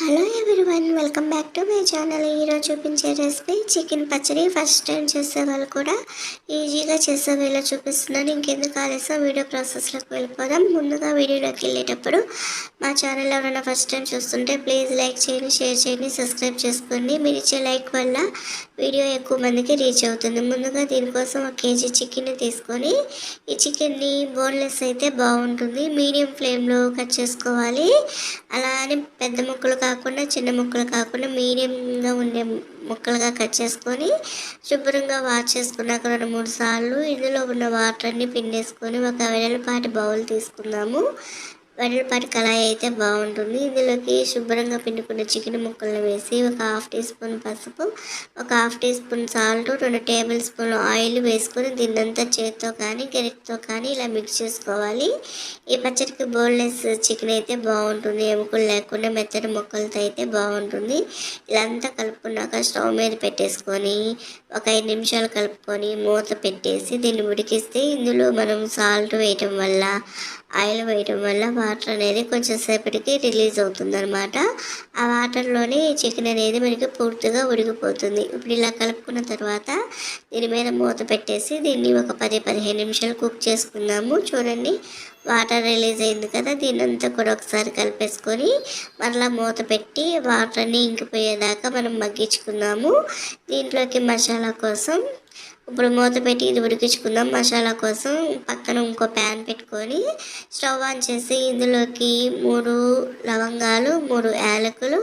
Hello everyone welcome back to my channel ఈరోజు చూపించే recipe chicken పచ్చడి. ఫస్ట్ టైం చేసే వాళ్ళు కూడా ఈజీగా చేసే వేళ చూపిస్తున్నాను. ఇంకెందుకు ఆలస్యం? వీడియో ప్రాసెస్లోకి వెళ్ళిపోదాం. ముందుగా వీడియోలోకి వెళ్ళేటప్పుడు మా ఛానల్ ఎవరైనా ఫస్ట్ టైం చూస్తుంటే ప్లీజ్ లైక్ చేయండి షేర్ చేయండి సబ్స్క్రైబ్ చేసుకోండి. మీరు ఇచ్చే లైక్ వల్ల వీడియో ఎక్కువ మందికి రీచ్ అవుతుంది. ముందుగా దీనికోసం ఒక కేజీ చికెన్ తీసుకొని ఈ చికెన్ని బోన్లెస్ అయితే బాగుంటుంది. మీడియం ఫ్లేమ్లో కట్ చేసుకోవాలి. అలా అని పెద్ద ముక్కలు కాకుండా చిన్న ముక్కలు కాకుండా మీడియంగా ఉండే ముక్కలుగా కట్ చేసుకొని శుభ్రంగా వాష్ చేసుకున్నాక రెండు మూడు సార్లు ఇందులో ఉన్న వాటర్ అన్ని పిండేసుకొని ఒక వెడల్పాటి బౌల్ తీసుకుందాము. వెడల్పాటి కళాయి అయితే బాగుంటుంది. ఇందులోకి శుభ్రంగా పిండుకున్న చికెన్ ముక్కలను వేసి ఒక హాఫ్ టీ స్పూన్ పసుపు ఒక హాఫ్ టీ స్పూన్ సాల్ట్ రెండు టేబుల్ స్పూన్ ఆయిల్ వేసుకొని దీన్నంతా చేతితో కానీ గెరిటితో కానీ ఇలా మిక్స్ చేసుకోవాలి. ఈ పచ్చడికి బోన్లెస్ చికెన్ అయితే బాగుంటుంది. ఎముకలు లేకుండా మెత్తటి ముక్కలతో అయితే బాగుంటుంది. ఇలా అంతా కలుపుకున్నాక స్టవ్ మీద పెట్టేసుకొని ఒక ఐదు నిమిషాలు కలుపుకొని మూత పెట్టేసి దీన్ని ఉడికిస్తే ఇందులో మనం సాల్ట్ వేయటం వల్ల ఆయిల్ వేయటం వల్ల వాటర్ అనేది కొంచెం సేపటికి రిలీజ్ అవుతుంది అనమాట ఆ వాటర్లోనే చికెన్ అనేది మనకి పూర్తిగా ఉడికిపోతుంది. ఇప్పుడు ఇలా కలుపుకున్న తర్వాత దీని మీద మూత పెట్టేసి దీన్ని ఒక పది పదిహేను నిమిషాలు కుక్ చేసుకుందాము. చూడండి వాటర్ రిలీజ్ అయింది కదా దీని అంతా కూడా ఒకసారి కలిపేసుకొని మరలా మూత పెట్టి వాటర్ని ఇంకిపోయేదాకా మనం మగ్గించుకుందాము. దీంట్లోకి మసాలా కోసం ఇప్పుడు మూత పెట్టి ఇది ఉడికించుకుందాం. మసాలా కోసం పక్కన ఇంకో ప్యాన్ పెట్టుకొని స్టవ్ ఆన్ చేసి ఇందులోకి మూడు లవంగాలు మూడు యాలకులు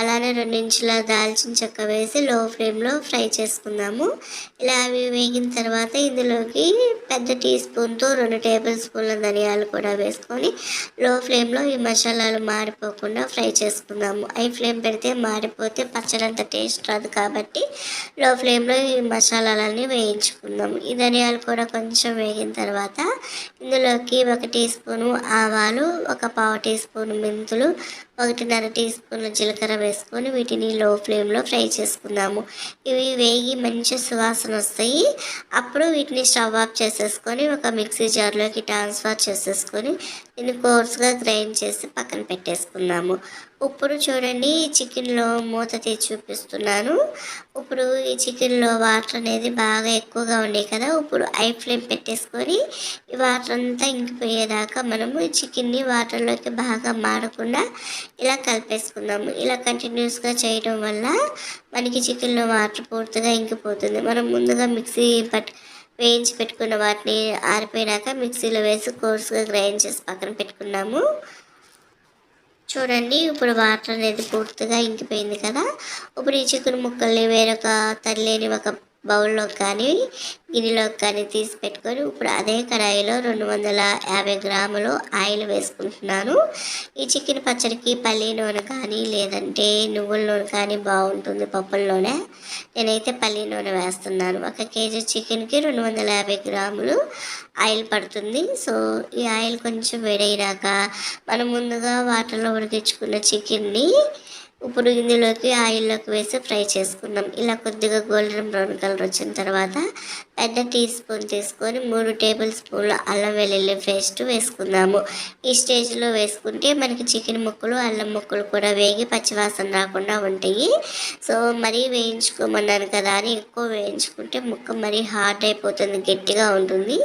అలానే రెండు ఇంచుల దాల్చిన చెక్క వేసి లో ఫ్లేమ్లో ఫ్రై చేసుకుందాము. ఇలా అవి వేగిన తర్వాత ఇందులోకి పెద్ద టీ స్పూన్తో రెండు టేబుల్ స్పూన్ల ధనియాలు కూడా వేసుకొని లో ఫ్లేమ్లో ఈ మసాలాలు మారిపోకుండా ఫ్రై చేసుకుందాము. హై ఫ్లేమ్ పెడితే మారిపోతే పచ్చడి అంత టేస్ట్ రాదు కాబట్టి లో ఫ్లేమ్లో ఈ మసాలాలన్నీ వేయించుకుందాం. ఈ ధనియాలు కూడా కొంచెం వేగిన తర్వాత ఇందులోకి ఒక టీ స్పూను ఆవాలు ఒక పావు టీ స్పూన్ మెంతులు ఒకటిన్నర టీ స్పూన్ జీలకర్ర వేసుకొని వీటిని లో ఫ్లేమ్లో ఫ్రై చేసుకుందాము. ఇవి వేగి మంచి సువాసన వస్తాయి. అప్పుడు వీటిని స్టవ్ ఆఫ్ చేసేసుకొని ఒక మిక్సీ జార్లోకి ట్రాన్స్ఫర్ చేసేసుకొని దీన్ని కోర్స్గా గ్రైండ్ చేసి పక్కన పెట్టేసుకుందాము. ఇప్పుడు చూడండి ఈ చికెన్లో మూత తీసి చూపిస్తున్నాను. ఇప్పుడు ఈ చికెన్లో వాటర్ అనేది బాగా ఎక్కువగా ఉన్నాయి కదా ఇప్పుడు ఐ ఫ్లేమ్ పెట్టేసుకొని ఈ వాటర్ అంతా ఇంకిపోయేదాకా మనము ఈ చికెన్ని వాటర్లోకి బాగా మాడకుండా ఇలా కలిపేసుకుందాము. ఇలా కంటిన్యూస్గా చేయడం వల్ల మనకి చికెన్లో వాటర్ పూర్తిగా ఇంకిపోతుంది. మనం ముందుగా మిక్సీ పట్ వేయించి పెట్టుకున్న వాటిని ఆరిపోయినాక మిక్సీలో వేసి కోర్సుగా గ్రైండ్ చేసి పక్కన పెట్టుకున్నాము. చూడండి ఇప్పుడు వాటర్ అనేది పూర్తిగా ఇంకిపోయింది కదా. ఇప్పుడు ఈ చికెన్ ముక్కల్ని వేరొక తల్లిని ఒక బౌల్లో కానీ గిన్నెలో కానీ తీసి పెట్టుకొని ఇప్పుడు అదే కడాయిలో రెండు వందల యాభై గ్రాములు ఆయిల్ వేసుకుంటున్నాను. ఈ చికెన్ పచ్చడికి పల్లి నూనె కానీ లేదంటే నువ్వుల నూనె కానీ బాగుంటుంది పప్పుల్లోనే. నేనైతే పల్లి నూనె వేస్తున్నాను. ఒక కేజీ చికెన్కి రెండు వందల యాభై గ్రాములు ఆయిల్ పడుతుంది. సో ఈ ఆయిల్ కొంచెం వేడైనాక మనం ముందుగా వాటర్లో ఉడికించుకున్న చికెన్ని ఇప్పుడు ఇందులోకి ఆయిల్లోకి వేసి ఫ్రై చేసుకుందాం. ఇలా కొద్దిగా గోల్డెన్ బ్రౌన్ కలర్ వచ్చిన తర్వాత పెద్ద టీ స్పూన్ తీసుకొని మూడు టేబుల్ స్పూన్లు అల్లం వెల్లుల్లి పేస్ట్ వేసుకుందాము. ఈ స్టేజ్లో వేసుకుంటే మనకి చికెన్ ముక్కలు అల్లం ముక్కలు కూడా వేగి పచ్చివాసన రాకుండా ఉంటాయి. సో మరీ వేయించుకోమన్నాను కదా అని ఎక్కువ వేయించుకుంటే ముక్క మరీ హార్డ్ అయిపోతుంది గట్టిగా ఉంటుంది.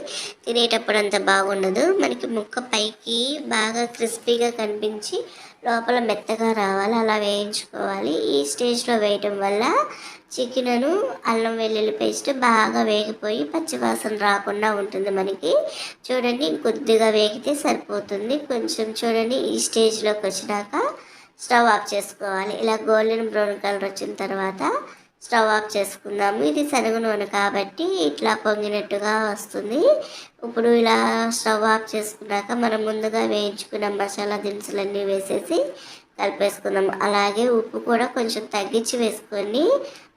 తినేటప్పుడు అంత బాగుండదు. మనకి ముక్క పైకి బాగా క్రిస్పీగా కనిపించి లోపల మెత్తగా రావాలి. అలా వేయించుకోవాలి. ఈ స్టేజ్లో వేయటం వల్ల చికెను అల్లం వెల్లుల్లి పేస్ట్ బాగా వేగిపోయి పచ్చివాసన రాకుండా ఉంటుంది మనకి. చూడండి కొద్దిగా వేగితే సరిపోతుంది. కొంచెం చూడండి ఈ స్టేజ్లోకి వచ్చినాక స్టవ్ ఆఫ్ చేసుకోవాలి. ఇలా గోల్డెన్ బ్రౌన్ కలర్ వచ్చిన తర్వాత స్టవ్ ఆఫ్ చేసుకుందాము. ఇది శనగ నూనె కాబట్టి ఇట్లా పొంగినట్టుగా వస్తుంది. ఇప్పుడు ఇలా స్టవ్ ఆఫ్ చేసుకున్నాక మనం ముందుగా వేయించుకున్న మసాలా దినుసులన్నీ వేసేసి కలిపేసుకుందాం. అలాగే ఉప్పు కూడా కొంచెం తగ్గించి వేసుకొని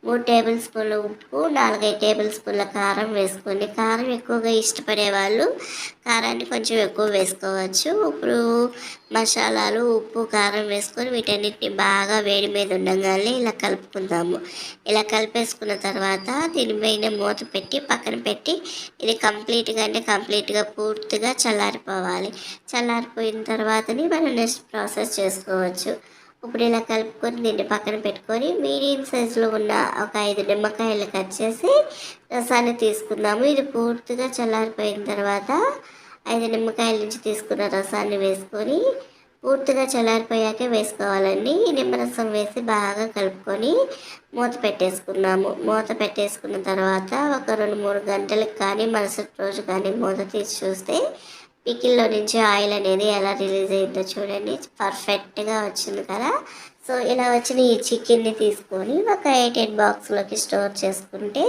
మూడు టేబుల్ స్పూన్ల ఉప్పు నాలుగైదు టేబుల్ స్పూన్ల కారం వేసుకోండి. కారం ఎక్కువగా ఇష్టపడే వాళ్ళు కారాన్ని కొంచెం ఎక్కువ వేసుకోవచ్చు. ఇప్పుడు మసాలాలు ఉప్పు కారం వేసుకొని వీటన్నిటిని బాగా వేడి మీద ఉండగానే ఇలా కలుపుకుందాము. ఇలా కలిపేసుకున్న తర్వాత దీనిపైన మూత పెట్టి పక్కన పెట్టి ఇది కంప్లీట్గా అంటే కంప్లీట్గా పూర్తిగా చల్లారిపోవాలి. చల్లారిపోయిన తర్వాతనే మనం నెక్స్ట్ ప్రాసెస్ చేసుకోవచ్చు. ఇప్పుడు ఇలా కలుపుకొని దీన్ని పక్కన పెట్టుకొని మీడియం సైజులో ఉన్న ఒక ఐదు నిమ్మకాయలు కట్ చేసి రసాన్ని తీసుకుందాము. ఇది పూర్తిగా చల్లారిపోయిన తర్వాత ఐదు నిమ్మకాయల నుంచి తీసుకున్న రసాన్ని వేసుకొని పూర్తిగా చల్లారిపోయాకే వేసుకోవాలండి. ఈ నిమ్మరసం వేసి బాగా కలుపుకొని మూత పెట్టేసుకున్నాము మూత పెట్టేసుకున్న తర్వాత ఒక రెండు మూడు గంటలకు కానీ మరుసటి రోజు కానీ మూత తీసి చూస్తే పికిల్లో నుంచి ఆయిల్ అనేది ఎలా రిలీజ్ అయిందో చూడండి. పర్ఫెక్ట్గా వచ్చింది కదా. సో ఇలా వచ్చిన ఈ చికెన్ని తీసుకొని ఒక ఎయిట్ ఎయిట్ బాక్స్లోకి స్టోర్ చేసుకుంటే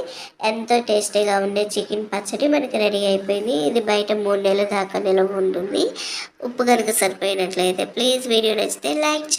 ఎంతో టేస్టీగా ఉండే చికెన్ పచ్చడి మనకి రెడీ అయిపోయింది. ఇది బయట మూడు నెలల దాకా నిలవ ఉంటుంది. ఉప్పు కనుక సరిపోయినట్లయితే ప్లీజ్ వీడియో నచ్చితే లైక్ చేయండి.